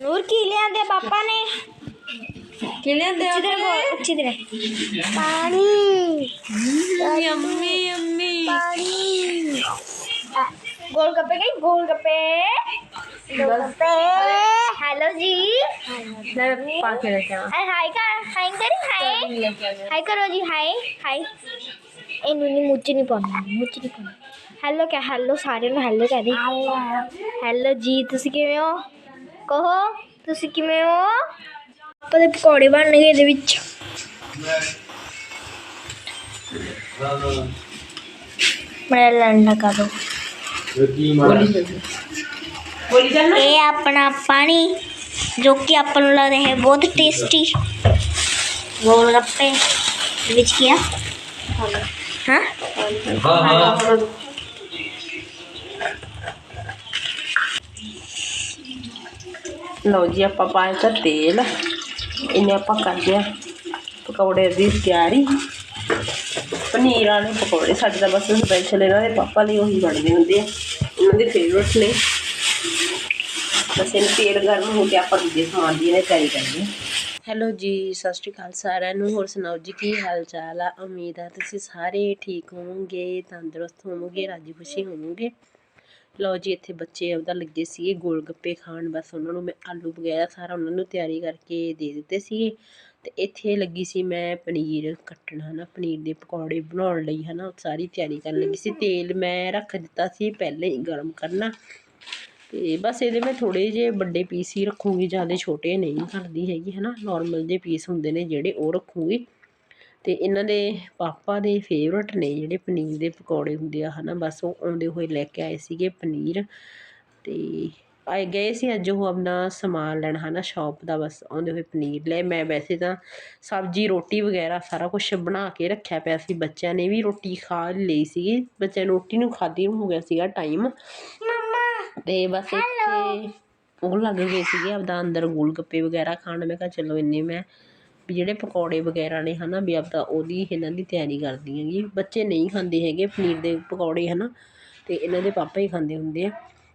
ਨੂਰ ਕੀ ਲਿਆਂਦੇ ਪਾਪਾ ਨੇ? ਕੀ ਲਿਆਂਦੇ ਅੱਛੀ ਤਰ੍ਹਾਂ ਅੱਛੀ ਤਰ੍ਹਾਂ। ਪਾਣੀ। ਯੰਮੀ ਯੰਮੀ ਪਾਣੀ। ਗੋਲ ਗੱਪੇ ਗਈ ਗੋਲ ਗੱਪੇ। ਗੋਲ ਗੱਪੇ। ਹੈਲੋ ਜੀ। ਲੈ ਪਾ ਕੇ ਲੈ ਕੇ ਆ ਹਾਈ ਹਾਈ ਕਰ ਹਾਈ ਕਰੀ ਹਾਈ ਹਾਈ ਕਰੋ ਜੀ ਹਾਈ ਹਾਈ ਇਹਨੂੰ ਨਹੀਂ ਮੁੱਚ ਨਹੀਂ ਪਾਉਣਾ ਮੁੱਚ ਨਹੀਂ ਪਾਉਣਾ। ਹੈਲੋ ਕਿਆ ਹੈਲੋ ਸਾਰਿਆਂ ਨੂੰ ਹੈਲੋ ਕਹਿ ਦੇ। ਹੈਲੋ ਜੀ ਤੁਸੀਂ ਕਿਵੇਂ ਹੋ? ਕਹੋ? ਤੁਸੀਂ ਕਿਵੇਂ ਹੋ? ਆਪਾਂ ਦੇ ਪਕੌੜੇ ਬਣਨਗੇ ਇਹਦੇ ਵਿੱਚ। ਮੈਂ ਲੰਡਾ ਕਰ। ਦੋ ਬੋਲੀ ਚੱਲ ਬੋਲੀ ਚੱਲ ਇਹ ਆਪਣਾ ਪਾਣੀ ਜੋ ਕਿ ਆਪਾਂ ਨੂੰ ਲੱਗਦਾ ਹੈ ਬਹੁਤ ਟੇਸਟੀ ਗੋਲ ਗੱਪੇ ਇਹਦੇ ਵਿੱਚ ਕੀ ਆ ਹਾਂ ਲਓ ਜੀ, ਆਪਾਂ ਪਾਇਆ ਤਾਂ ਤੇਲ। ਇਹਨੇ ਆਪਾਂ ਕਰਦੇ ਆ ਪਕੌੜੇ ਦੀ ਤਿਆਰੀ। ਪਨੀਰ ਵਾਲੇ ਪਕੌੜੇ, ਸਾਡੇ ਤਾਂ ਬਸ ਸਪੈਸ਼ਲ ਇਹਨਾਂ ਦੇ ਪਾਪਾ ਲਈ ਉਹੀ ਬਣਦੇ ਹੁੰਦੇ ਆ। ਉਹਨਾਂ ਦੇ ਫੇਵਰਟ ਨੇ। ਬਸ ਇਹਨੂੰ ਤੇਲ ਗਰਮ ਹੋ ਗਿਆ ਆਪਾਂ ਦੂਜੇ ਸਮਾਨ ਦੀ ਇਹਨੇ ਤਿਆਰੀ ਕਰਨੀ ਹੈਲੋ ਜੀ, ਸਤਿ ਸ਼੍ਰੀ ਅਕਾਲ ਸਾਰਿਆਂ ਨੂੰ। ਹੋਰ ਸੁਣਾਓ ਜੀ, ਕੀ ਹਾਲ ਚਾਲ ਆ? ਉਮੀਦ ਆ ਤੁਸੀਂ ਸਾਰੇ ਠੀਕ ਹੋਵੋਗੇ, ਤੰਦਰੁਸਤ ਹੋਵੋਗੇ, ਰਾਜੀ ਖੁਸ਼ੀ ਹੋਵੋਗੇ। ਲਓ ਜੀ ਇੱਥੇ ਬੱਚੇ ਆਪਦਾ ਲੱਗੇ ਸੀਗੇ ਗੋਲ ਗੱਪੇ ਖਾਣ ਬਸ ਉਹਨਾਂ ਨੂੰ ਮੈਂ ਆਲੂ ਵਗੈਰਾ ਸਾਰਾ ਉਹਨਾਂ ਨੂੰ ਤਿਆਰੀ ਕਰਕੇ ਦੇ ਦਿੱਤੇ ਸੀਗੇ। ਤੇ ਇੱਥੇ ਲੱਗੀ ਸੀ ਮੈਂ ਪਨੀਰ ਕੱਟਣਾ ਹਨਾ ਪਨੀਰ ਦੇ ਪਕੌੜੇ ਬਣਾਉਣ ਲਈ ਹਨਾ ਸਾਰੀ ਤਿਆਰੀ ਕਰਨ ਲੱਗੀ ਸੀ। ਤੇਲ ਮੈਂ ਰੱਖ ਦਿੱਤਾ ਸੀ ਪਹਿਲੇ ਹੀ ਗਰਮ ਕਰਨਾ। ਤੇ ਬਸ ਇਹਦੇ ਮੈਂ ਥੋੜੇ ਜਿਹੇ ਵੱਡੇ ਪੀਸ ਹੀ ਰੱਖੂੰਗੀ ਜ਼ਿਆਦਾ ਛੋਟੇ ਨਹੀਂ ਕਰਦੀ ਹੈਗੀ ਹਨਾ ਨਾਰਮਲ ਜਿਹੇ ਪੀਸ ਹੁੰਦੇ ਨੇ ਜਿਹੜੇ ਉਹ ਰੱਖੂੰਗੀ। ਤੇ ਇਹਨਾਂ ਦੇ ਪਾਪਾ ਦੇ ਫੇਵਰਟ ਨੇ ਜਿਹੜੇ ਪਨੀਰ ਦੇ ਪਕੌੜੇ ਹੁੰਦੇ ਆ ਹਨਾ ਬਸ ਉਹ ਆਉਂਦੇ ਹੋਏ ਲੈ ਕੇ ਆਏ ਸੀਗੇ ਪਨੀਰ ਤੇ ਆਏ ਗਏ ਸੀ ਅੱਜ ਉਹ ਆਪਣਾ ਸਮਾਨ ਲੈਣ ਹਨਾ ਸ਼ਾਪ ਦਾ ਬਸ ਆਉਂਦੇ ਹੋਏ ਪਨੀਰ ਲੈ ਮੈਂ ਵੈਸੇ ਤਾਂ ਸਬਜ਼ੀ ਰੋਟੀ ਵਗੈਰਾ ਸਾਰਾ ਕੁਝ ਬਣਾ ਕੇ ਰੱਖਿਆ ਪਿਆ ਸੀ ਬੱਚਿਆਂ ਨੇ ਵੀ ਰੋਟੀ ਖਾ ਲਈ ਸੀਗੀ ਬੱਚਿਆਂ ਨੂੰ ਰੋਟੀ ਨੂੰ ਖਾਧੀ ਨੂੰ ਹੋ ਗਿਆ ਸੀਗਾ ਟਾਈਮ ਤੇ ਬਸ ਇੱਥੇ ਉਹ ਲੱਗ ਗਏ ਸੀਗੇ ਆਪਦਾ ਅੰਦਰ ਗੋਲ ਗੱਪੇ ਵਗੈਰਾ ਖਾਣ। ਮੈਂ ਕਿਹਾ ਚਲੋ ਇੰਨੇ ਮੈਂ ਵੀ ਜਿਹੜੇ ਪਕੌੜੇ ਵਗੈਰਾ ਨੇ ਹਨਾ, ਵੀ ਆਪਦਾ ਉਹਦੀ ਇਹਨਾਂ ਦੀ ਤਿਆਰੀ ਕਰਦੀ ਹੈਗੀ। ਬੱਚੇ ਨਹੀਂ ਖਾਂਦੇ ਹੈਗੇ ਪਨੀਰ ਦੇ ਪਕੌੜੇ ਹੈ ਨਾ ਅਤੇ ਇਹਨਾਂ ਦੇ ਪਾਪਾ ਹੀ ਖਾਂਦੇ ਹੁੰਦੇ ਆ।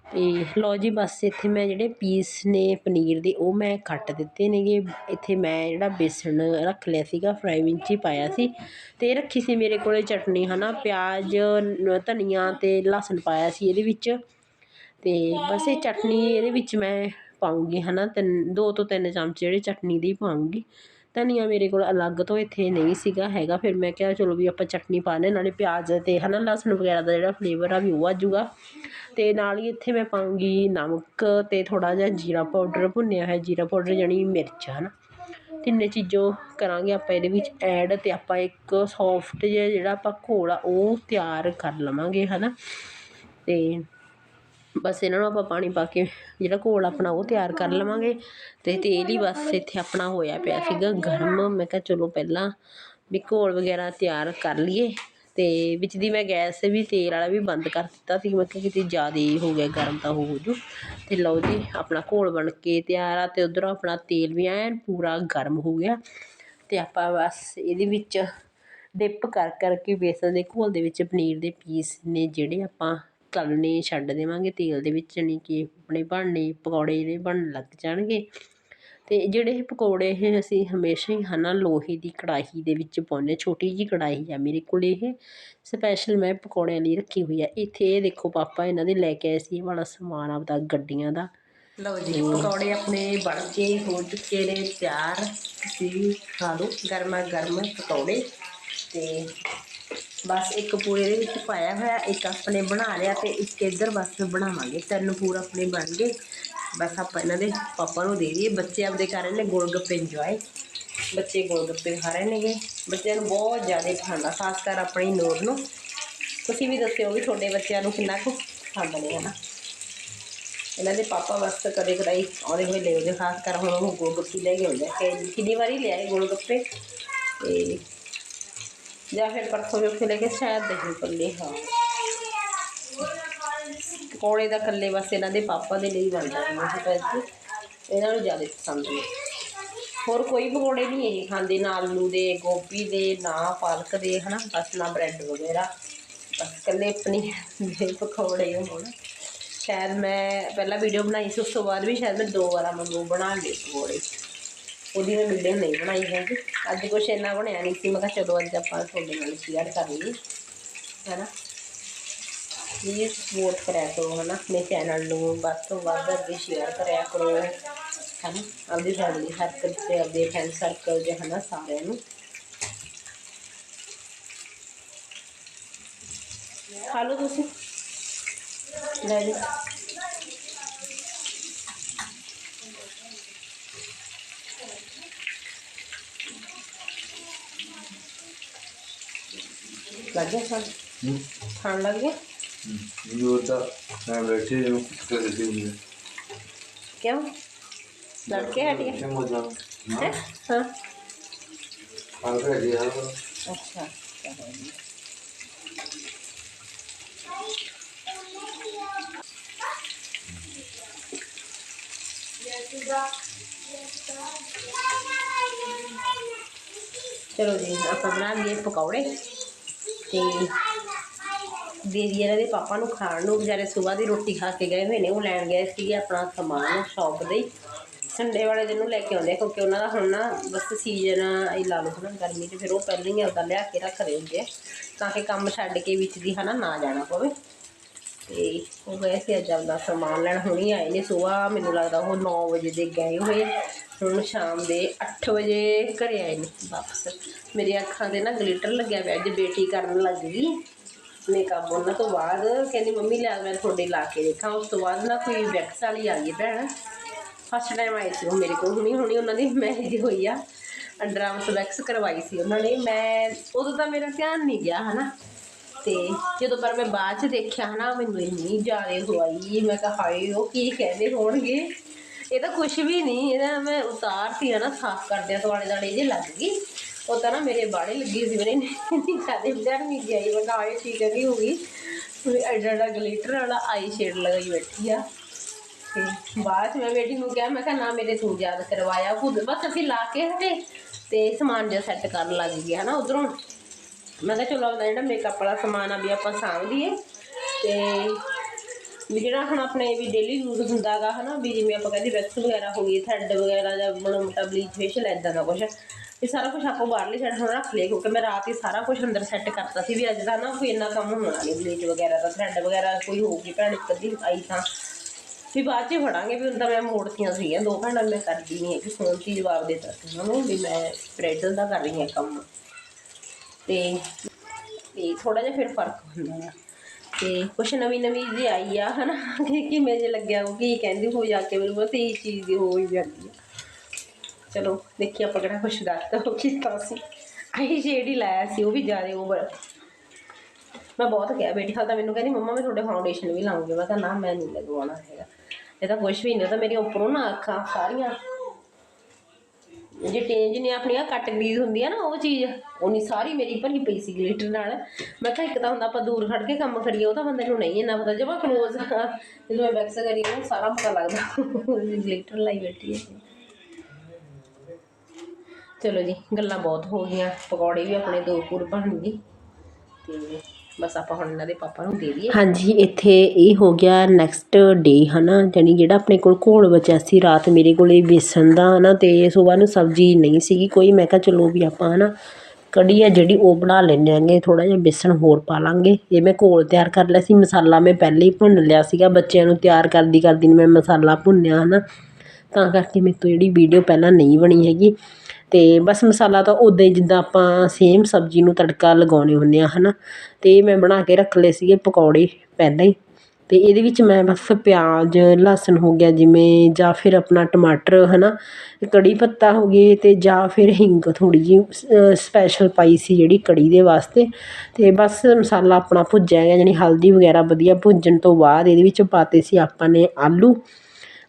ਅਤੇ ਲਓ ਜੀ, ਬਸ ਇੱਥੇ ਮੈਂ ਜਿਹੜੇ ਪੀਸ ਨੇ ਪਨੀਰ ਦੇ, ਉਹ ਮੈਂ ਕੱਟ ਦਿੱਤੇ ਨੇਗੇ। ਇੱਥੇ ਮੈਂ ਜਿਹੜਾ ਬੇਸਣ ਰੱਖ ਲਿਆ ਸੀਗਾ ਫਰਾਈਵਿੰਗ 'ਚ ਹੀ ਪਾਇਆ ਸੀ। ਤੇ ਰੱਖੀ ਸੀ ਮੇਰੇ ਕੋਲ ਚਟਨੀ ਹੈ ਨਾ ਪਿਆਜ਼, ਧਨੀਆ ਅਤੇ ਲਸਣ ਪਾਇਆ ਸੀ ਇਹਦੇ ਵਿੱਚ। ਅਤੇ ਬਸ ਇਹ ਚਟਨੀ ਇਹਦੇ ਵਿੱਚ ਮੈਂ ਪਾਉਂਗੀ ਨਾ ਤਿੰਨ, ਦੋ ਤੋਂ ਤਿੰਨ ਚਮਚ ਜਿਹੜੇ ਚਟਨੀ ਦੀ ਪਾਉਂਗੀ ਧਨੀਆ ਮੇਰੇ ਕੋਲ ਅਲੱਗ ਤੋਂ ਇੱਥੇ ਨਹੀਂ ਸੀਗਾ ਹੈਗਾ। ਫਿਰ ਮੈਂ ਕਿਹਾ, ਚਲੋ ਵੀ ਆਪਾਂ ਚਟਨੀ ਪਾ ਲੈਂਦੇ ਨਾਲੇ ਪਿਆਜ਼ ਅਤੇ ਹੈ ਨਾ ਲਸਣ ਵਗੈਰਾ ਦਾ ਜਿਹੜਾ ਫਲੇਵਰ ਆ ਵੀ ਉਹ ਆ ਜਾਊਗਾ ਅਤੇ ਨਾਲ ਹੀ ਇੱਥੇ ਮੈਂ ਪਾਉਂਗੀ ਨਮਕ ਅਤੇ ਥੋੜ੍ਹਾ ਜਿਹਾ ਜੀਰਾ ਪਾਊਡਰ, ਭੁੰਨਿਆ ਹੋਇਆ ਜੀਰਾ ਪਾਊਡਰ ਜਾਣੀ ਮਿਰਚ ਹੈ ਨਾ ਤਿੰਨੇ ਚੀਜ਼ਾਂ ਕਰਾਂਗੇ ਆਪਾਂ ਇਹਦੇ ਵਿੱਚ ਐਡ ਅਤੇ ਆਪਾਂ ਇੱਕ ਸੋਫਟ ਜਿਹਾ ਜਿਹੜਾ ਆਪਾਂ ਘੋਲ ਆ, ਉਹ ਤਿਆਰ ਕਰ ਲਵਾਂਗੇ ਹੈ ਨਾ ਅਤੇ ਬਸ ਇਹਨਾਂ ਨੂੰ ਆਪਾਂ ਪਾਣੀ ਪਾ ਕੇ ਜਿਹੜਾ ਘੋਲ ਆਪਣਾ ਉਹ ਤਿਆਰ ਕਰ ਲਵਾਂਗੇ ਅਤੇ ਤੇਲ ਹੀ ਬਸ ਇੱਥੇ ਆਪਣਾ ਹੋਇਆ ਪਿਆ ਸੀਗਾ ਗਰਮ। ਮੈਂ ਕਿਹਾ ਚਲੋ ਪਹਿਲਾਂ ਵੀ ਘੋਲ ਵਗੈਰਾ ਤਿਆਰ ਕਰ ਲਈਏ ਅਤੇ ਵਿੱਚ ਦੀ ਮੈਂ ਗੈਸ ਵੀ ਤੇਲ ਵਾਲਾ ਵੀ ਬੰਦ ਕਰ ਦਿੱਤਾ ਸੀ। ਮੈਂ ਕਿਹਾ ਕਿਤੇ ਜ਼ਿਆਦਾ ਹੀ ਹੋ ਗਿਆ, ਗਰਮ ਤਾਂ ਹੋ ਜੂ। ਅਤੇ ਲਓ ਜੀ, ਆਪਣਾ ਘੋਲ ਬਣ ਕੇ ਤਿਆਰ ਆ ਅਤੇ ਉੱਧਰੋਂ ਆਪਣਾ ਤੇਲ ਵੀ ਐਨ ਪੂਰਾ ਗਰਮ ਹੋ ਗਿਆ। ਅਤੇ ਆਪਾਂ ਬਸ ਇਹਦੇ ਵਿੱਚ ਡਿਪ ਕਰ ਕਰਕੇ ਬੇਸਣ ਦੇ ਘੋਲ ਦੇ ਵਿੱਚ ਪਨੀਰ ਦੇ ਪੀਸ ਨੇ ਜਿਹੜੇ ਆਪਾਂ ਤਲਣੇ ਛੱਡ ਦੇਵਾਂਗੇ, ਤੇਲ ਦੇ ਵਿੱਚ ਜਾਣੀ ਕਿ ਆਪਣੇ ਬਣਨੇ ਪਕੌੜੇ ਜਿਹੜੇ ਬਣਨ ਲੱਗ ਜਾਣਗੇ। ਅਤੇ ਜਿਹੜੇ ਇਹ ਪਕੌੜੇ ਇਹ ਅਸੀਂ ਹਮੇਸ਼ਾ ਹੀ ਹੈ ਨਾ ਲੋਹੇ ਦੀ ਕੜਾਹੀ ਦੇ ਵਿੱਚ ਪਾਉਂਦੇ ਛੋਟੀ ਜਿਹੀ ਕੜਾਹੀ ਆ ਮੇਰੇ ਕੋਲ ਇਹ। ਸਪੈਸ਼ਲ ਮੈਂ ਪਕੌੜਿਆਂ ਲਈ ਰੱਖੀ ਹੋਈ ਆ। ਇੱਥੇ ਇਹ ਦੇਖੋ ਪਾਪਾ ਇਹਨਾਂ ਦੇ ਲੈ ਕੇ ਆਏ ਸੀ ਇਹ ਵਾਲਾ ਸਮਾਨ ਆਪਦਾ ਗੱਡੀਆਂ ਦਾ। ਲਓ ਜੀ, ਪਕੌੜੇ ਆਪਣੇ ਬਣ ਕੇ ਹੋ ਚੁੱਕੇ ਨੇ ਤਿਆਰ। ਤੁਸੀਂ ਖਾ ਲਓ ਗਰਮਾ ਗਰਮ ਪਕੌੜੇ ਤੇ ਬਸ ਇੱਕ ਪੂਰੇ ਦੇ ਵਿੱਚ ਪਾਇਆ ਹੋਇਆ, ਇੱਕ ਆਪਣੇ ਬਣਾ ਲਿਆ ਤੇ ਇੱਕ ਇੱਧਰ ਬਸ ਬਣਾਵਾਂਗੇ। ਤਿੰਨ ਪੂਰ ਆਪਣੇ ਬਣ ਗਏ। ਬਸ ਆਪਾਂ ਇਹਨਾਂ ਦੇ ਪਾਪਾ ਨੂੰ ਦੇ ਦਈਏ। ਬੱਚੇ ਆਪਦੇ ਕਰ ਰਹੇ ਨੇ ਗੋਲ ਗੱਪੇ ਇੰਜੋਏ ਬੱਚੇ ਗੋਲ ਗੱਪੇ ਖਾ ਰਹੇ ਨੇਗੇ। ਬੱਚਿਆਂ ਨੂੰ ਬਹੁਤ ਜ਼ਿਆਦਾ ਪਸੰਦ ਆ ਖਾਸ ਕਰ ਆਪਣੀ ਨੂਰ ਨੂੰ। ਤੁਸੀਂ ਵੀ ਦੱਸਿਓ ਵੀ ਤੁਹਾਡੇ ਬੱਚਿਆਂ ਨੂੰ ਕਿੰਨਾ ਕੁ ਪਸੰਦ ਨੇ ਹਨਾ। ਇਹਨਾਂ ਦੇ ਪਾਪਾ ਵਾਸਤੇ ਕਦੇ ਕਦਾਈ ਆਉਂਦੇ ਹੋਏ ਲੈ ਆਉਂਦੇ, ਖਾਸ ਕਰ ਹੁਣ ਉਹ ਗੋਲ ਗੱਪੇ ਲੈ ਕੇ ਆਉਂਦੇ ਕਿ ਕਿੰਨੀ ਵਾਰੀ ਲਿਆਏ ਗੋਲ ਗੱਪੇ ਤੇ ਜਾਂ ਫਿਰ ਪਰਸੋਂ ਚੌਥੇ ਲੈ ਕੇ ਸ਼ਾਇਦ ਦੇ ਪੱਲੇ ਹਾਂ। ਪਕੌੜੇ ਦਾ ਕੱਲੇ ਬਸ ਇਹਨਾਂ ਦੇ ਪਾਪਾ ਦੇ ਲਈ ਬਣਦਾ ਹੈ ਇਹਨਾਂ ਨੂੰ ਜ਼ਿਆਦਾ ਪਸੰਦ ਨੇ। ਹੋਰ ਕੋਈ ਪਕੌੜੇ ਨਹੀਂ ਇਹ ਖਾਂਦੇ, ਨਾ ਆਲੂ ਦੇ, ਗੋਭੀ ਦੇ, ਨਾ ਪਾਲਕ ਦੇ, ਹਨਾ, ਬਸ ਨਾ ਬ੍ਰੈਡ ਵਗੈਰਾ। ਬਸ ਕੱਲੇ ਪਨੀਰ ਦੇ ਪਕੌੜੇ ਹੋਣ। ਸ਼ਾਇਦ ਮੈਂ ਪਹਿਲਾਂ ਵੀਡੀਓ ਬਣਾਈ ਸੀ, ਉਸ ਤੋਂ ਬਾਅਦ ਵੀ ਸ਼ਾਇਦ ਮੈਂ ਦੋ ਵਾਰਾਂ ਮੰਗੂ ਬਣਾ ਲਏ ਪਕੌੜੇ। ਉਹਦੀ ਮੈਂ ਵੀਡੀਓ ਨਹੀਂ ਬਣਾਈ ਹੈਗੀ। ਅੱਜ ਕੁਛ ਇੰਨਾ ਬਣਿਆ ਨਹੀਂ ਸੀ। ਮੈਂ ਕਿਹਾ ਚਲੋ ਅੱਜ ਆਪਾਂ ਤੁਹਾਡੇ ਨਾਲ ਸ਼ੇਅਰ ਕਰ ਲਈਏ। ਹੈ ਨਾ ਪਲੀਜ਼ ਸਪੋਰਟ ਕਰਿਆ ਕਰੋ ਹੈ ਨਾ ਮੇਰੇ ਚੈਨਲ ਨੂੰ ਵੱਧ ਤੋਂ ਵੱਧ ਅੱਗੇ ਸ਼ੇਅਰ ਕਰਿਆ ਕਰੋ। ਹੈ ਨਾ ਆਪਦੀ ਫੈਮਿਲੀ ਸਰਕਲ ਤੇ, ਆਪਦੇ ਫਰੈਂਡ ਸਰਕਲ ਦੇ ਹੈ ਨਾ ਸਾਰਿਆਂ ਨੂੰ। ਖਾ ਲਓ ਤੁਸੀਂ। ਲੈ ਲਓ। ਲੱਗ ਗਿਆ ਖਾਣ ਹੂੰ ਖਾਣ ਲੱਗ ਗਿਆ ਇਹ ਤਾਂ ਮੈਂ ਬੈਠੇ ਹਾਂ ਕਰ ਰਹੀ ਹਾਂ ਕਿਉਂ ਲੜਕੇ ਹਟ ਤੇ ਦੇ ਇਹਨਾਂ ਦੇ ਪਾਪਾ ਨੂੰ ਖਾਣ ਨੂੰ ਵਿਚਾਰੇ ਸਵੇਰ ਦੀ ਰੋਟੀ ਖਾ ਕੇ ਗਏ ਹੋਏ ਨੇ, ਉਹ ਲੈਣ ਗਏ ਸੀਗੇ ਆਪਣਾ ਸਮਾਨ ਸ਼ੌਪ ਦੇ ਹੀ। ਸੰਡੇ ਵਾਲੇ ਦਿਨ ਨੂੰ ਲੈ ਕੇ ਆਉਂਦੇ ਆ, ਕਿਉਂਕਿ ਉਹਨਾਂ ਦਾ ਹੁਣ ਨਾ ਬਸ ਸੀਜ਼ਨ ਇਹ ਲਾ ਲਓ ਹਨਾ ਗਰਮੀ 'ਚ, ਫਿਰ ਉਹ ਪਹਿਲਾਂ ਹੀ ਆਪਦਾ ਲਿਆ ਕੇ ਰੱਖਦੇ ਹੁੰਦੇ ਆ, ਤਾਂ ਕਿ ਕੰਮ ਛੱਡ ਕੇ ਵਿੱਚ ਦੀ ਹਨਾ ਨਾ ਜਾਣਾ ਪਵੇ ਤੇ ਉਹ ਗਏ ਸੀ, ਅੱਜ ਆਪਦਾ ਸਮਾਨ ਲੈਣ, ਹੁਣੀ ਆਏ ਨੇ ਸਵੇਰ ਮੈਨੂੰ ਲੱਗਦਾ ਉਹ 9 ਵਜੇ ਦੇ ਗਏ ਹੋਏ। ਹੁਣ ਸ਼ਾਮ ਦੇ 8 ਵਜੇ ਘਰੇ ਆਏ ਨੇ, ਵਾਪਸ। ਮੇਰੀ ਅੱਖਾਂ ਤੇ ਨਾ ਗਲਿਟਰ ਲੱਗਿਆ ਪਿਆ, ਅੱਜ ਬੇਟੀ ਕਰਨ ਲੱਗ ਗਈ। ਮੇਕਅਪ ਉਹਨਾਂ ਤੋਂ ਬਾਅਦ? ਕਹਿੰਦੀ, ਮੰਮੀ, ਲੈ, ਮੈਂ ਤੁਹਾਡੇ ਲਾ ਕੇ ਦੇਖਾਂ। ਉਸ ਤੋਂ ਬਾਅਦ ਨਾ ਕੋਈ ਵੈਕਸ ਵਾਲੀ ਆ ਗਈ ਭੈਣ। ਫਸਟ ਟਾਈਮ ਆਈ ਸੀ ਉਹ ਮੇਰੇ ਕੋਲ, ਹੁਣੀ ਹੁਣੀ ਉਹਨਾਂ ਦੀ ਮੈਰਿਜ ਹੋਈ ਆ। ਅੰਡਰ ਅੰਡਰਆਰਮਸ ਵੈਕਸ ਕਰਵਾਈ ਸੀ ਉਹਨਾਂ ਨੇ। ਮੈਂ, ਉਦੋਂ ਤਾਂ ਮੇਰਾ ਧਿਆਨ ਨਹੀਂ ਗਿਆ, ਹਨਾ। ਤੇ ਜਦੋਂ ਪਰ ਮੈਂ ਬਾਅਦ ਚ ਦੇਖਿਆ ਨਾ, ਮੈਨੂੰ ਇੰਨੀ ਜ਼ਿਆਦਾ ਹੋਈ ਮੈਂ ਕਿਹਾ ਹਾਏ, ਉਹ ਕੀ ਕਹਿੰਦੇ ਹੋਣਗੇ? ਇਹ ਤਾਂ ਕੁਝ ਵੀ ਨਹੀਂ ਇਹਦਾ ਮੈਂ ਉਤਾਰਤੀ ਨਾ, ਸਾਫ਼ ਕਰਦਿਆਂ ਤੋਂ ਆਲੇ ਦੁਆਲੇ ਜੇ ਲੱਗ ਗਈ, ਉਹ ਤਾਂ ਨਾ ਮੇਰੇ ਬਾੜੇ ਲੱਗੀ ਸੀ, ਮੇਰੇ ਨਹੀਂ ਸਾਡੇ ਵਿਚਾਰ ਨਹੀਂ ਗਈ ਮੈਂ ਕਿਹਾ ਹਾਏ, ਠੀਕ ਨਹੀਂ ਹੋ ਗਈ? ਐਡਾ ਐਡਾ ਗਲਿਟਰ ਵਾਲਾ ਆਈ ਸ਼ੇਡ ਲਗਾਈ ਬੈਠੀ ਆ। ਤੇ ਬਾਅਦ 'ਚ ਮੈਂ ਬੇਟੀ ਨੂੰ ਕਿਹਾ, ਮੈਂ ਕਿਹਾ ਨਾ, ਮੇਰੇ ਤੂੰ ਯਾਦ ਕਰਵਾਇਆ, ਖੁਦ, ਬਸ ਅਸੀਂ ਲਾ ਕੇ ਹਟੇ, ਤੇ ਸਮਾਨ ਜਿਹਾ ਸੈੱਟ ਕਰਨ ਲੱਗ ਗਏ ਨਾ, ਉਧਰੋਂ। ਮੈਂ ਕਿਹਾ ਚਲੋ ਆਪਣਾ ਜਿਹੜਾ ਮੇਕਅਪ ਵਾਲਾ ਸਮਾਨ ਆ ਵੀ ਆਪਾਂ ਸਾਂਭ ਲਈਏ। ਤੇ ਵੀ ਜਿਹੜਾ ਹੁਣ ਆਪਣੇ ਵੀ ਡੇਲੀ ਯੂਜ਼ ਹੁੰਦਾਗਾ ਹਨਾ, ਵੀ ਜਿਵੇਂ ਆਪਾਂ ਕਹਿੰਦੇ ਵੈਕਸ ਵਗੈਰਾ ਹੋ ਗਈ ਥਰੈਡ ਵਗੈਰਾ ਜਾਂ ਬੜਾ ਮੋਟਾ ਬਲੀਚ ਫੇਸ਼ੀਅਲ ਐਦਾਂ ਦਾ ਕੁਝ ਇਹ ਸਾਰਾ ਕੁਝ ਆਪਾਂ ਬਾਹਰਲੀ ਸਾਈਡ ਹੁਣ ਰੱਖ ਲਿਆ ਕਿਉਂਕਿ ਮੈਂ ਰਾਤ ਹੀ ਸਾਰਾ ਕੁਝ ਅੰਦਰ ਸੈੱਟ ਕਰਤਾ ਸੀ ਵੀ ਅੱਜ ਦਾ ਨਾ ਕੋਈ ਇੰਨਾ ਕੰਮ ਹੋਣਾ ਨਹੀਂ ਬਲੀਚ ਵਗੈਰਾ ਦਾ ਥਰੈਡ ਵਗੈਰਾ ਕੋਈ ਹੋਊਗੀ ਭੈਣ, ਇੱਕ ਅੱਧੀ ਆਈ ਤਾਂ। ਵੀ ਬਾਅਦ ਚ ਫੜਾਂਗੇ, ਵੀ ਹੁਣ ਤਾਂ ਮੈਂ ਮੋੜਤੀਆਂ ਸੀਗੀਆਂ, ਦੋ ਘੰਟਾ ਮੈਂ ਕਰਦੀ ਨਹੀਂ ਹੈਗੀ ਫੋਨ 'ਚ ਹੀ ਜਵਾਬ ਦੇ ਦਿੱਤਾ ਸੀ ਉਹਨਾਂ ਨੂੰ ਵੀ ਮੈਂ ਬ੍ਰਾਈਡਲ ਦਾ ਕਰ ਰਹੀ ਹਾਂ ਕੰਮ। ਤੇ ਤੇ ਥੋੜਾ ਜਿਹਾ ਫਿਰ ਫ਼ਰਕ ਹੁੰਦਾ ਆ। ਤੇ ਕੁਛ ਨਵੀਂ ਨਵੀਂ ਜੀ ਆਈ ਆ, ਹਨਾ, ਕਿ ਕਿਵੇਂ ਜੇ ਲੱਗਿਆ, ਉਹ ਕੀ ਕਹਿੰਦੀ ਹੋ ਜਾ ਕੇ ਮੈਨੂੰ ਬਸ ਇਹ ਚੀਜ਼ ਦੀ ਹੋ ਹੀ ਜਾਂਦੀ ਆ। ਚਲੋ, ਦੇਖੀ ਆਪਾਂ ਕਿਹੜਾ ਕੁਛ ਗਲਤ ਹੋ ਕੀਤਾ ਸੀ ਆਹੀ ਸ਼ੇਡ ਹੀ ਲਾਇਆ ਸੀ, ਉਹ ਵੀ ਜ਼ਿਆਦਾ ਓਵਰ ਮੈਂ ਬਹੁਤ ਕਿਹਾ, ਬੇਟੀ ਹਾਲ ਤਾਂ ਮੈਨੂੰ ਕਹਿੰਦੀ, ਮੰਮਾ, ਮੈਂ ਤੁਹਾਡੇ ਫਾਊਂਡੇਸ਼ਨ ਵੀ ਲਾਉਂਗੀ। ਮੈਂ ਕਿਹਾ, ਨਾ, ਮੈਂ ਨਹੀਂ ਲਗਵਾਉਣਾ ਹੈਗਾ। ਇਹ ਤਾਂ ਕੁਛ ਵੀ ਨਹੀਂ ਉਹ ਤਾਂ ਮੇਰੀਆਂ ਉੱਪਰੋਂ ਨਾ ਅੱਖਾਂ ਸਾਰੀਆਂ ਜੇ ਟੇਂਜ ਨੇ ਆਪਣੀਆਂ ਕੱਟ ਗਰੀਜ਼ ਹੁੰਦੀ ਆ ਨਾ ਉਹ ਚੀਜ਼ ਉਹ ਸਾਰੀ ਮੇਰੀ ਭਰੀ ਪਈ ਸੀ ਗਲਿਟਰ ਨਾਲ। ਮੈਂ ਕਿਹਾ ਇੱਕ ਤਾਂ ਹੁੰਦਾ ਆਪਾਂ ਦੂਰ ਖੜ ਕੇ ਕੰਮ ਕਰੀਏ, ਉਹ ਤਾਂ ਬੰਦੇ ਨੂੰ ਨਹੀਂ ਇੰਨਾ ਪਤਾ, ਜਮਾ ਕਲੋਜ਼ ਜਦੋਂ ਮੈਂ ਵੈਕਸ ਕਰੀ, ਉਹ ਸਾਰਾ ਪਤਾ ਲੱਗਦਾ। ਗਲਿਟਰ ਲਾਈ ਬੈਠੀ ਹੈ ਚਲੋ ਜੀ, ਗੱਲਾਂ ਬਹੁਤ ਹੋ ਗਈਆਂ। ਪਕੌੜੇ ਵੀ ਆਪਣੇ ਦੋ ਪੂਰ ਬਣ ਗਏ। ਤੇ ਬਸ ਆਪਾਂ ਹੁਣ ਇਹਨਾਂ ਦੇ ਪਾਪਾ ਨੂੰ ਦੇ ਦਈਏ। ਹਾਂਜੀ, ਇੱਥੇ ਇਹ ਹੋ ਗਿਆ ਨੈਕਸਟ ਡੇ ਹਨਾ? ਜਾਨੀ ਜਿਹੜਾ ਆਪਣੇ ਕੋਲ ਘੋਲ ਬਚਿਆ ਸੀ ਰਾਤ ਮੇਰੇ ਕੋਲੇ ਬੇਸਣ ਦਾ, ਹਨਾ? ਤੇ ਸਵੇਰ ਨੂੰ ਸਬਜ਼ੀ ਨਹੀਂ ਸੀਗੀ ਕੋਈ। ਮੈਂ ਕਿਹਾ ਚਲੋ ਵੀ ਆਪਾਂ, ਹਨਾ? ਕੜੀ ਆ ਜਿਹੜੀ, ਉਹ ਬਣਾ ਲੈਂਦੇ ਆਂਗੇ ਥੋੜਾ ਜਿਹਾ ਬੇਸਣ ਹੋਰ ਪਾ ਲਾਂਗੇ। ਇਹ ਮੈਂ ਘੋਲ ਤਿਆਰ ਕਰ ਲਿਆ ਸੀ। ਮਸਾਲਾ ਮੈਂ ਪਹਿਲੇ ਹੀ ਭੁੰਨ ਲਿਆ ਸੀਗਾ। ਬੱਚਿਆਂ ਨੂੰ ਤਿਆਰ ਕਰਦੀ ਕਰਦੀ ਨੂੰ ਮੈਂ ਮਸਾਲਾ ਭੁੰਨਿਆ, ਹਨਾ? ਤਾਂ ਕਰਕੇ ਮੇਰੇ ਤੋਂ ਜਿਹੜੀ ਵੀਡੀਓ ਪਹਿਲਾਂ ਨਹੀਂ ਬਣੀ ਹੈਗੀ। ਅਤੇ ਬਸ ਮਸਾਲਾ ਤਾਂ ਉੱਦਾਂ ਹੀ ਜਿੱਦਾਂ ਆਪਾਂ ਸੇਮ ਸਬਜ਼ੀ ਨੂੰ ਤੜਕਾ ਲਗਾਉਣੇ ਹੁੰਦੇ ਆ ਹਨਾ। ਤੇ ਇਹ ਮੈਂ ਬਣਾ ਕੇ ਰੱਖ ਲਏ ਸੀਗੇ ਪਕੌੜੇ ਪਹਿਲਾਂ ਹੀ। ਅਤੇ ਇਹਦੇ ਵਿੱਚ ਮੈਂ ਬਸ ਪਿਆਜ਼, ਲਸਣ ਹੋ ਗਿਆ ਜਿਵੇਂ, ਜਾਂ ਫਿਰ ਆਪਣਾ ਟਮਾਟਰ ਹੈ ਨਾ ਕੜੀ ਪੱਤਾ ਹੋ ਗਏ ਅਤੇ ਜਾਂ ਫਿਰ ਹਿੰਗ ਥੋੜ੍ਹੀ ਜਿਹੀ ਸਪੈਸ਼ਲ ਪਾਈ ਸੀ ਜਿਹੜੀ ਕੜੀ ਦੇ ਵਾਸਤੇ। ਅਤੇ ਬਸ ਮਸਾਲਾ ਆਪਣਾ ਭੁੱਜਿਆ ਗਿਆ ਜਾਣੀ ਹਲਦੀ ਵਗੈਰਾ ਵਧੀਆ ਭੁੱਜਣ ਤੋਂ ਬਾਅਦ ਇਹਦੇ ਵਿੱਚ ਪਾਤੇ ਸੀ ਆਪਾਂ ਨੇ ਆਲੂ।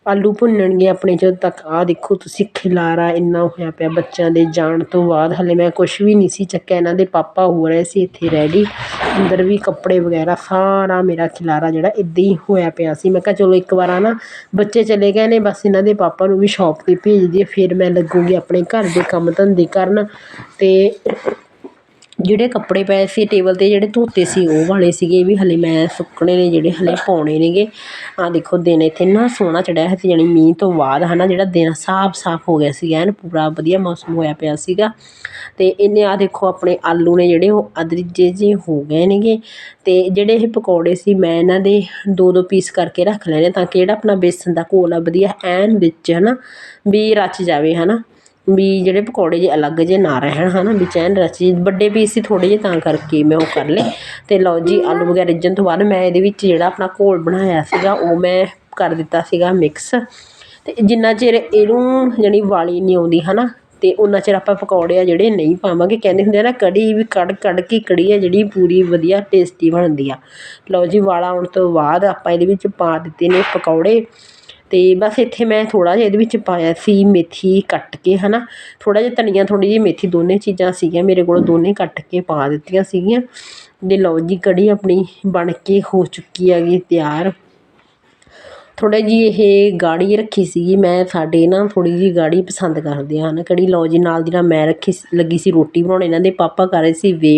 ਆਲੂ ਭੁੰਨਣਗੇ ਆਪਣੇ ਜਦੋਂ ਤੱਕ। ਆਹ ਦੇਖੋ ਤੁਸੀਂ ਖਿਲਾਰਾ ਇੰਨਾ ਹੋਇਆ ਪਿਆ ਬੱਚਿਆਂ ਦੇ ਜਾਣ ਤੋਂ ਬਾਅਦ। ਹਾਲੇ ਮੈਂ ਕੁਛ ਵੀ ਨਹੀਂ ਸੀ ਚੱਕਿਆ। ਇਹਨਾਂ ਦੇ ਪਾਪਾ ਹੋ ਰਹੇ ਸੀ ਇੱਥੇ ਰੈਡੀ ਅੰਦਰ ਵੀ ਕੱਪੜੇ ਵਗੈਰਾ ਸਾਰਾ ਮੇਰਾ ਖਿਲਾਰਾ ਜਿਹੜਾ ਇੱਦਾਂ ਹੀ ਹੋਇਆ ਪਿਆ ਸੀ। ਮੈਂ ਕਿਹਾ ਚਲੋ ਇੱਕ ਵਾਰ ਆ ਨਾ ਬੱਚੇ ਚਲੇ ਗਏ ਨੇ, ਬਸ ਇਹਨਾਂ ਦੇ ਪਾਪਾ ਨੂੰ ਵੀ ਸ਼ੋਪ 'ਤੇ ਭੇਜ ਦਈਏ। ਫਿਰ ਮੈਂ ਲੱਗੂਗੀ ਆਪਣੇ ਘਰ ਦੇ ਕੰਮ ਧੰਦੇ ਕਰਨ। ਅਤੇ ਜਿਹੜੇ ਕੱਪੜੇ ਪਏ ਸੀ, ਟੇਬਲ ਤੇ ਜਿਹੜੇ ਧੋਤੇ ਸੀ, ਉਹ ਵਾਲੇ ਸੀਗੇ ਵੀ ਹਲੇ ਮੈਂ ਸੁੱਕਣੇ ਨੇ, ਜਿਹੜੇ ਹਲੇ ਪਾਉਣੇ ਨੇਗੇ। ਆਹ ਦੇਖੋ, ਦਿਨ ਇੱਥੇ ਇੰਨਾ ਸੋਹਣਾ ਚੜਿਆ ਹੋਇਆ ਸੀ, ਜਾਣੀ ਮੀਂਹ ਤੋਂ ਬਾਅਦ ਹੈ ਨਾ ਜਿਹੜਾ ਦਿਨ ਸਾਫ਼ ਸਾਫ਼ ਹੋ ਗਿਆ ਸੀ, ਐਨ ਪੂਰਾ ਵਧੀਆ ਮੌਸਮ ਹੋਇਆ ਪਿਆ ਸੀਗਾ। ਅਤੇ ਇਹਨੇ ਆਹ ਦੇਖੋ, ਆਪਣੇ ਆਲੂ ਨੇ ਜਿਹੜੇ, ਉਹ ਅਦਰਜੇ ਜਿਹੇ ਹੋ ਗਏ ਨੇਗੇ। ਅਤੇ ਜਿਹੜੇ ਇਹ ਪਕੌੜੇ ਸੀ, ਮੈਂ ਇਹਨਾਂ ਦੇ ਦੋ ਦੋ ਪੀਸ ਕਰਕੇ ਰੱਖ ਲੈਣੇ, ਤਾਂ ਕਿ ਜਿਹੜਾ ਆਪਣਾ ਬੇਸਣ ਦਾ ਘੋਲ ਆ, ਵਧੀਆ ਐਨ ਵਿੱਚ ਹੈ ਨਾ ਵੀ ਰਚ ਜਾਵੇ ਹੈ ਨਾ ਵੀ ਜਿਹੜੇ ਪਕੌੜੇ ਜੇ ਅਲੱਗ ਜਿਹੇ ਨਾ ਰਹਿਣ ਹੈ ਨਾ ਵਿੱਚ ਐਨ ਰਚੀ ਵੱਡੇ ਪੀਸ ਸੀ ਥੋੜ੍ਹੇ ਜਿਹੇ, ਤਾਂ ਕਰਕੇ ਮੈਂ ਉਹ ਕਰ ਲਏ। ਅਤੇ ਲਓ ਜੀ, ਆਲੂ ਵਗੈਰਾ ਰਿੱਝਣ ਤੋਂ ਬਾਅਦ ਮੈਂ ਇਹਦੇ ਵਿੱਚ ਜਿਹੜਾ ਆਪਣਾ ਘੋਲ ਬਣਾਇਆ ਸੀਗਾ, ਉਹ ਮੈਂ ਕਰ ਦਿੱਤਾ ਸੀਗਾ ਮਿਕਸ ਅਤੇ ਜਿੰਨਾ ਚਿਰ ਇਹਨੂੰ ਜਾਣੀ ਵਾਲੀ ਨਹੀਂ ਆਉਂਦੀ ਹੈ ਨਾ ਅਤੇ ਉਹਨਾਂ ਚਿਰ ਆਪਾਂ ਪਕੌੜੇ ਆ ਜਿਹੜੇ ਨਹੀਂ ਪਾਵਾਂਗੇ, ਕਹਿੰਦੇ ਹੁੰਦੇ ਆ ਨਾ, ਕੜੀ ਵੀ ਕੱਢ ਕੱਢ ਕੇ ਕੜੀ ਆ ਜਿਹੜੀ ਪੂਰੀ ਵਧੀਆ ਟੇਸਟੀ ਬਣਦੀ ਆ। ਲਓ ਜੀ, ਵਾਲਾ ਆਉਣ ਤੋਂ ਬਾਅਦ ਆਪਾਂ ਇਹਦੇ ਵਿੱਚ ਪਾ ਦਿੱਤੇ ਨੇ ਪਕੌੜੇ। ਅਤੇ ਬਸ ਇੱਥੇ ਮੈਂ ਥੋੜ੍ਹਾ ਜਿਹਾ ਇਹਦੇ ਵਿੱਚ ਪਾਇਆ ਸੀ ਮੇਥੀ ਕੱਟ ਕੇ ਹੈ ਨਾ ਥੋੜ੍ਹਾ ਜਿਹਾ ਧਨੀਆ, ਥੋੜ੍ਹੀ ਜਿਹੀ ਮੇਥੀ ਦੋਨੇ ਚੀਜ਼ਾਂ ਸੀਗੀਆਂ, ਮੇਰੇ ਕੋਲ ਦੋਨੇ ਕੱਟ ਕੇ ਪਾ ਦਿੱਤੀਆਂ ਸੀਗੀਆਂ। ਤੇ ਲਓ ਜੀ, ਕੜੀ ਆਪਣੀ ਬਣ ਕੇ ਹੋ ਚੁੱਕੀ ਹੈਗੀ ਤਿਆਰ। ਥੋੜ੍ਹਾ ਜੀ ਇਹ ਗਾੜੀ ਰੱਖੀ ਸੀਗੀ, ਮੈਂ ਸਾਡੇ ਨਾ ਥੋੜ੍ਹੀ ਜੀ ਗਾੜੀ ਪਸੰਦ ਕਰਦੇ ਆ ਨਾ ਕੜੀ ਲਓ ਜੀ, ਨਾਲ ਦੀ ਨਾਲ ਮੈਂ ਰੱਖੀ ਲੱਗੀ ਸੀ ਰੋਟੀ ਬਣਾਉਣ। ਇਹਨਾਂ ਦੇ ਪਾਪਾ ਕਰ ਰਹੇ ਸੀ ਵੇ